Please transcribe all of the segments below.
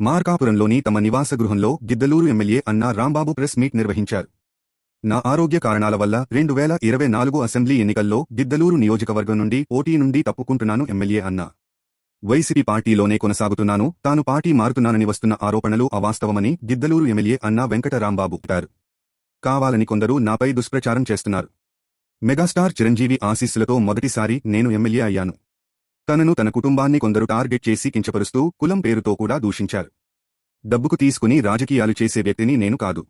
మార్కాపురంలోని తమ నివాస గృహంలో గిద్దలూరు ఎమ్మెల్యే అన్నా రాంబాబు ప్రెస్ మీట్ నిర్వహించారు. నా ఆరోగ్య కారణాల వల్ల రెండు వేల ఇరవై నాలుగు అసెంబ్లీ ఎన్నికల్లో గిద్దలూరు నియోజకవర్గం నుండి పోటీ నుండి తప్పుకుంటున్నాను ఎమ్మెల్యే అన్నా. వైసీపీ పార్టీలోనే కొనసాగుతున్నాను తాను పార్టీ మారుతున్నానని వస్తున్న ఆరోపణలు అవాస్తవమని గిద్దలూరు ఎమ్మెల్యే అన్నా వెంకట రాంబాబు కావాలని కొందరు నాపై దుష్ప్రచారం చేస్తున్నారు. మెగాస్టార్ చిరంజీవి ఆశీస్సులతో మొదటిసారి నేను ఎమ్మెల్యే అయ్యాను. తనను తన కుటుంబాన్ని కొందరు టార్గెట్ చేసి కించపరుస్తూ కులం పేరుతో కూడా దూషించారు. డబ్బుకు తీసుకుని రాజకీయాలు చేసే వ్యక్తిని నేను కాదు.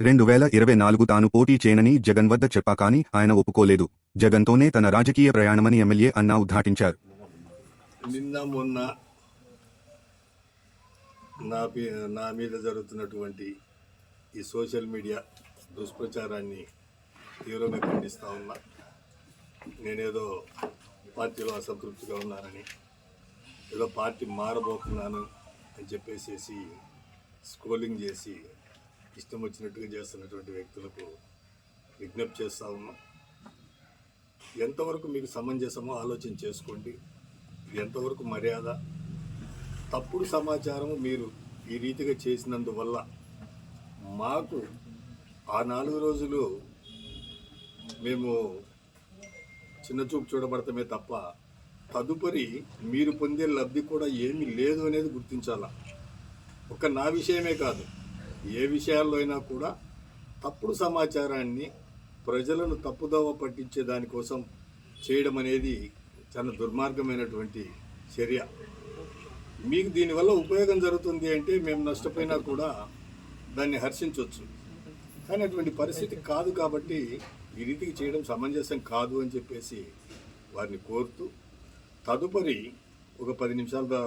రెండు వేల ఇరవై నాలుగు తాను పోటీ చేయనని జగన్ వద్ద చెప్పాకాని ఆయన ఒప్పుకోలేదు. జగన్తోనే తన రాజకీయ ప్రయాణమని ఎమ్మెల్యే అన్నా ఉద్ఘాటించారు. నిన్న మొన్న నా నా మీద జరుగుతున్నటువంటి ఈ సోషల్ మీడియా దుష్ప్రచారాన్ని తీవ్రంగా ఖండిస్తా ఉన్నా. నేనేదో పార్టీలో అసంతృప్తిగా ఉన్నానని ఏదో పార్టీ మారబోతున్నాను అని చెప్పేసేసి స్క్రోలింగ్ చేసి ఇష్టం వచ్చినట్టుగా చేస్తున్నటువంటి వ్యక్తులకు విజ్ఞప్తి చేస్తూ ఉన్నాం. ఎంతవరకు మీకు సమంజసమో ఆలోచన చేసుకోండి. ఎంతవరకు మర్యాద తప్పుడు సమాచారం మీరు ఈ రీతిగా చేసినందువల్ల మాకు ఆ నాలుగు రోజులు మేము చిన్నచూపు చూడబడటమే తప్ప తదుపరి మీరు పొందే లబ్ధి కూడా ఏమీ లేదు అనేది గుర్తించాల? ఒక నా విషయమే కాదు. ఏ విషయాల్లో అయినా కూడా తప్పుడు సమాచారాన్ని ప్రజలను తప్పుదోవ పట్టించే దానికోసం చేయడం అనేది చాలా దుర్మార్గమైనటువంటి చర్య. మీకు దీనివల్ల ఉపయోగం జరుగుతుంది అంటే మేము నష్టపోయినా కూడా దాన్ని హర్షించవచ్చు కానీ అటువంటి పరిస్థితి కాదు కాబట్టి ఈ రీతికి చేయడం సమంజసం కాదు అని చెప్పేసి వారిని కోరుతూ తదుపరి ఒక పది నిమిషాల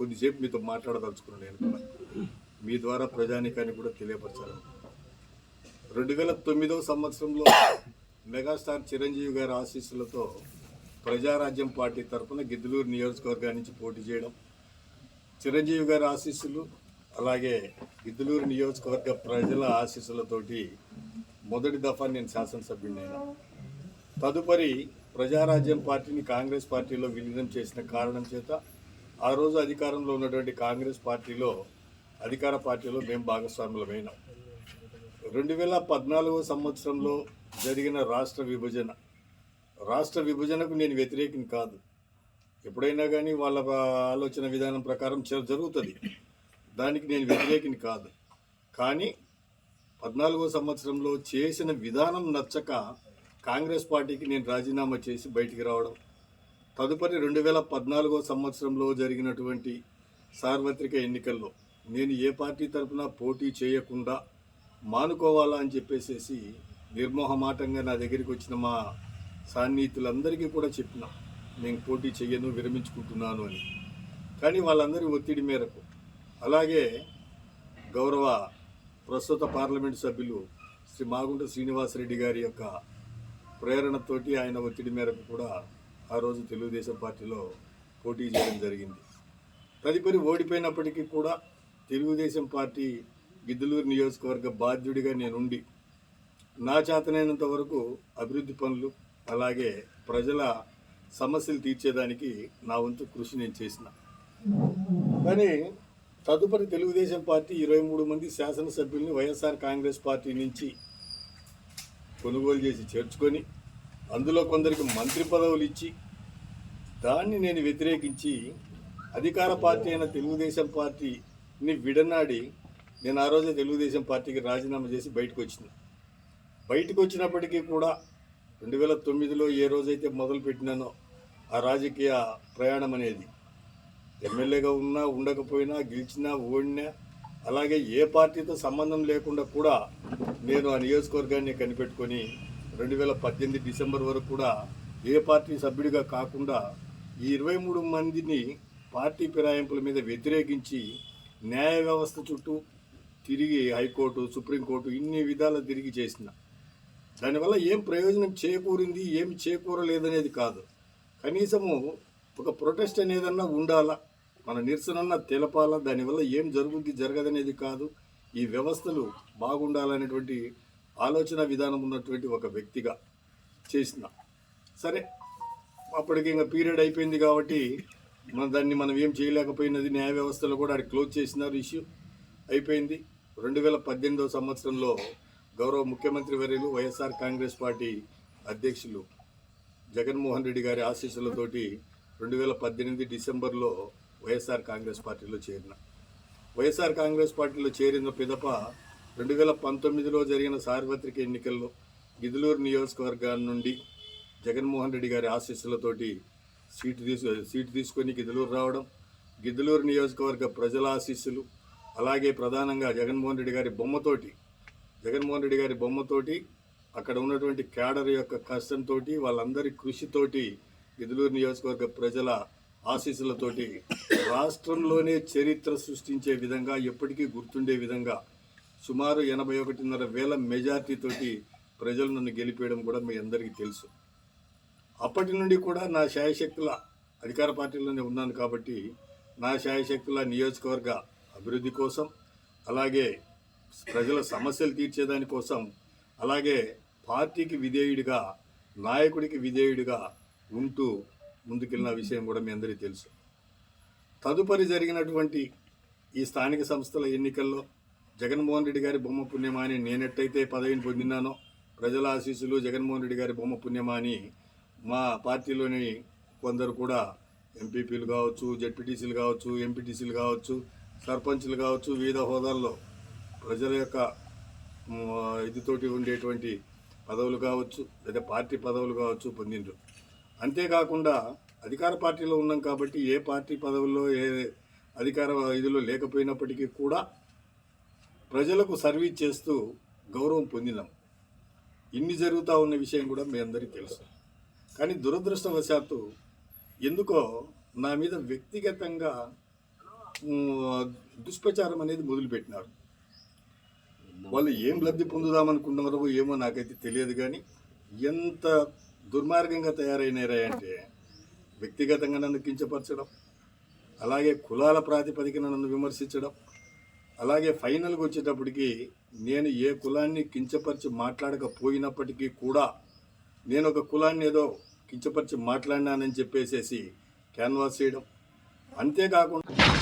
కొద్దిసేపు మీతో మాట్లాడదలుచుకున్నాను నేను కూడా. మీ ద్వారా ప్రజానికాన్ని కూడా తెలియపరచాలి రెండు వేల తొమ్మిదవ సంవత్సరంలో మెగాస్టార్ చిరంజీవి గారి ఆశీస్సులతో ప్రజారాజ్యం పార్టీ తరఫున గిద్దలూరు నియోజకవర్గా నుంచి పోటీ చేయడం చిరంజీవి గారి ఆశీస్సులు అలాగే గిద్దలూరు నియోజకవర్గ ప్రజల ఆశీస్సులతోటి మొదటి దఫా నేను శాసనసభ్యుడినైనా తదుపరి ప్రజారాజ్యం పార్టీని కాంగ్రెస్ పార్టీలో విలీనం చేసిన కారణం చేత ఆ రోజు అధికారంలో ఉన్నటువంటి కాంగ్రెస్ పార్టీలో అధికార పార్టీలో మేము భాగస్వాములమైనాం రెండు వేల పద్నాలుగో సంవత్సరంలో జరిగిన రాష్ట్ర విభజన. రాష్ట్ర విభజనకు నేను వ్యతిరేకం కాదు. ఎప్పుడైనా కానీ వాళ్ళ ఆలోచన విధానం ప్రకారం జరుగుతుంది. దానికి నేను వ్యతిరేకిని కాదు. కానీ పద్నాలుగో సంవత్సరంలో చేసిన విధానం నచ్చక కాంగ్రెస్ పార్టీకి నేను రాజీనామా చేసి బయటికి రావడం తదుపరి రెండు వేల పద్నాలుగో సంవత్సరంలో జరిగినటువంటి సార్వత్రిక ఎన్నికల్లో నేను ఏ పార్టీ తరఫున పోటీ చేయకుండా మానుకోవాలా అని చెప్పేసేసి నిర్మోహమాటంగా నా దగ్గరికి వచ్చిన మా సాన్నిహితులందరికీ కూడా చెప్పిన నేను పోటీ చేయను విరమించుకుంటున్నాను అని. కానీ వాళ్ళందరి ఒత్తిడి మేరకు అలాగే గౌరవ ప్రస్తుత పార్లమెంట్ సభ్యులు శ్రీ మాగుంట శ్రీనివాసరెడ్డి గారి యొక్క ప్రేరణతోటి ఆయన ఒత్తిడి మేరకు కూడా ఆ రోజు తెలుగుదేశం పార్టీలో పోటీ చేయడం జరిగింది. తదుపరి ఓడిపోయినప్పటికీ కూడా తెలుగుదేశం పార్టీ గిద్దలూరు నియోజకవర్గ బాధ్యుడిగా నేనుండి నా చేతనైనంత వరకు అభివృద్ధి పనులు అలాగే ప్రజల సమస్యలు తీర్చేదానికి నా వంతు కృషి నేను చేసిన. కానీ తదుపరి తెలుగుదేశం పార్టీ ఇరవై మూడు మంది శాసనసభ్యుల్ని వైఎస్ఆర్ కాంగ్రెస్ పార్టీ నుంచి కొనుగోలు చేసి చేర్చుకొని అందులో కొందరికి మంత్రి పదవులు ఇచ్చి దాన్ని నేను వ్యతిరేకించి అధికార పార్టీ అయిన తెలుగుదేశం పార్టీని విడనాడి నేను ఆ రోజే తెలుగుదేశం పార్టీకి రాజీనామా చేసి బయటకు వచ్చిన. బయటకు వచ్చినప్పటికీ కూడా రెండు వేల తొమ్మిదిలో ఏ రోజైతే మొదలు పెట్టినానో ఆ రాజకీయ ప్రయాణం అనేది ఎమ్మెల్యేగా ఉన్నా ఉండకపోయినా గెలిచినా ఓడినా అలాగే ఏ పార్టీతో సంబంధం లేకుండా కూడా నేను ఆ నియోజకవర్గాన్ని కనిపెట్టుకొని రెండు వేల పద్దెనిమిది డిసెంబర్ వరకు కూడా ఏ పార్టీ సభ్యుడిగా కాకుండా ఈ ఇరవై మూడు మందిని పార్టీ ఫిరాయింపుల మీద వ్యతిరేకించి న్యాయ వ్యవస్థ చుట్టూ తిరిగి హైకోర్టు సుప్రీంకోర్టు ఇన్ని విధాలు తిరిగి చేసిన. దానివల్ల ఏం ప్రయోజనం చేకూరింది ఏం చేకూరలేదనేది కాదు. కనీసము ఒక ప్రొటెస్ట్ అనేదన్నా ఉండాలా? మన నిరసనన్న తెలపాల దానివల్ల ఏం జరుగుద్ది జరగదనేది కాదు. ఈ వ్యవస్థలు బాగుండాలనేటువంటి ఆలోచన విధానం ఉన్నటువంటి ఒక వ్యక్తిగా చేసిన. సరే అప్పటికి ఇంకా పీరియడ్ అయిపోయింది కాబట్టి మన దాన్ని మనం ఏం చేయలేకపోయినది న్యాయ వ్యవస్థలో కూడా అది క్లోజ్ చేసినారు ఇష్యూ. అయిపోయింది. రెండు వేల పద్దెనిమిదవ సంవత్సరంలో గౌరవ ముఖ్యమంత్రి వర్యులు వైఎస్ఆర్ కాంగ్రెస్ పార్టీ అధ్యక్షులు జగన్మోహన్ రెడ్డి గారి ఆశీస్సులతోటి రెండు వేల పద్దెనిమిది డిసెంబర్లో వైఎస్ఆర్ కాంగ్రెస్ పార్టీలో చేరిన. వైఎస్ఆర్ కాంగ్రెస్ పార్టీలో చేరిన పిదప రెండు వేల పంతొమ్మిదిలో జరిగిన సార్వత్రిక ఎన్నికల్లో గిదులూరు నియోజకవర్గాల నుండి జగన్మోహన్ రెడ్డి గారి ఆశీస్సులతోటి సీటు తీసు సీటు తీసుకొని గిదలూరు రావడం గిద్దలూరు నియోజకవర్గ ప్రజల ఆశీస్సులు అలాగే ప్రధానంగా జగన్మోహన్ రెడ్డి గారి బొమ్మతోటి జగన్మోహన్ రెడ్డి గారి బొమ్మతోటి అక్కడ ఉన్నటువంటి క్యాడర్ యొక్క కష్టంతో వాళ్ళందరి కృషితోటి గిద్దలూరు నియోజకవర్గ ప్రజల ఆశీస్సులతోటి రాష్ట్రంలోనే చరిత్ర సృష్టించే విధంగా ఎప్పటికీ గుర్తుండే విధంగా సుమారు ఎనభై ఒకటిన్నర వేల మెజార్టీతోటి ప్రజలు నన్ను గెలిపేయడం కూడా మీ అందరికీ తెలుసు. అప్పటి నుండి కూడా నా శాయశక్తుల అధికార పార్టీలోనే ఉన్నాను కాబట్టి నా శాయశక్తుల నియోజకవర్గ అభివృద్ధి కోసం అలాగే ప్రజల సమస్యలు తీర్చేదాని కోసం అలాగే పార్టీకి విధేయుడిగా నాయకుడికి విధేయుడిగా ఉంటూ ముందుకెళ్ళిన విషయం కూడా మీ అందరికీ తెలుసు. తదుపరి జరిగినటువంటి ఈ స్థానిక సంస్థల ఎన్నికల్లో జగన్మోహన్ రెడ్డి గారి బొమ్మ పుణ్యమా అని నేనెట్టయితే పదవిని పొందినానో ప్రజల ఆశీస్సులు జగన్మోహన్ రెడ్డి గారి బొమ్మ పుణ్యమా అని మా పార్టీలోని కొందరు కూడా ఎంపీపీలు కావచ్చు జడ్పీటీసీలు కావచ్చు ఎంపీటీసీలు కావచ్చు సర్పంచ్లు కావచ్చు వివిధ హోదాల్లో ప్రజల యొక్క ఇదితోటి ఉండేటువంటి పదవులు కావచ్చు లేదా పార్టీ పదవులు కావచ్చు పొందిండ్రు. అంతేకాకుండా అధికార పార్టీలో ఉన్నాం కాబట్టి ఏ పార్టీ పదవుల్లో ఏ అధికార ఇదిలో లేకపోయినప్పటికీ కూడా ప్రజలకు సర్వీస్ చేస్తూ గౌరవం పొందినాం. ఇన్ని జరుగుతూ ఉన్న విషయం కూడా మీ అందరికీ తెలుసు. కానీ దురదృష్టవశాత్తు ఎందుకో నా మీద వ్యక్తిగతంగా దుష్ప్రచారం అనేది మొదలుపెట్టినారు. వాళ్ళు ఏం లబ్ధి పొందుదామనుకుంటున్నారో ఏమో నాకైతే తెలియదు కానీ ఎంత దుర్మార్గంగా తయారైనారా అంటే వ్యక్తిగతంగా నన్ను కించపరచడం అలాగే కులాల ప్రాతిపదికన నన్ను విమర్శించడం అలాగే ఫైనల్కి వచ్చేటప్పటికి నేను ఏ కులాన్ని కించపరిచి మాట్లాడకపోయినప్పటికీ కూడా నేను ఒక కులాన్ని ఏదో కించపరిచి మాట్లాడినానని చెప్పేసేసి క్యాన్వాస్ చేయడం. అంతేకాకుండా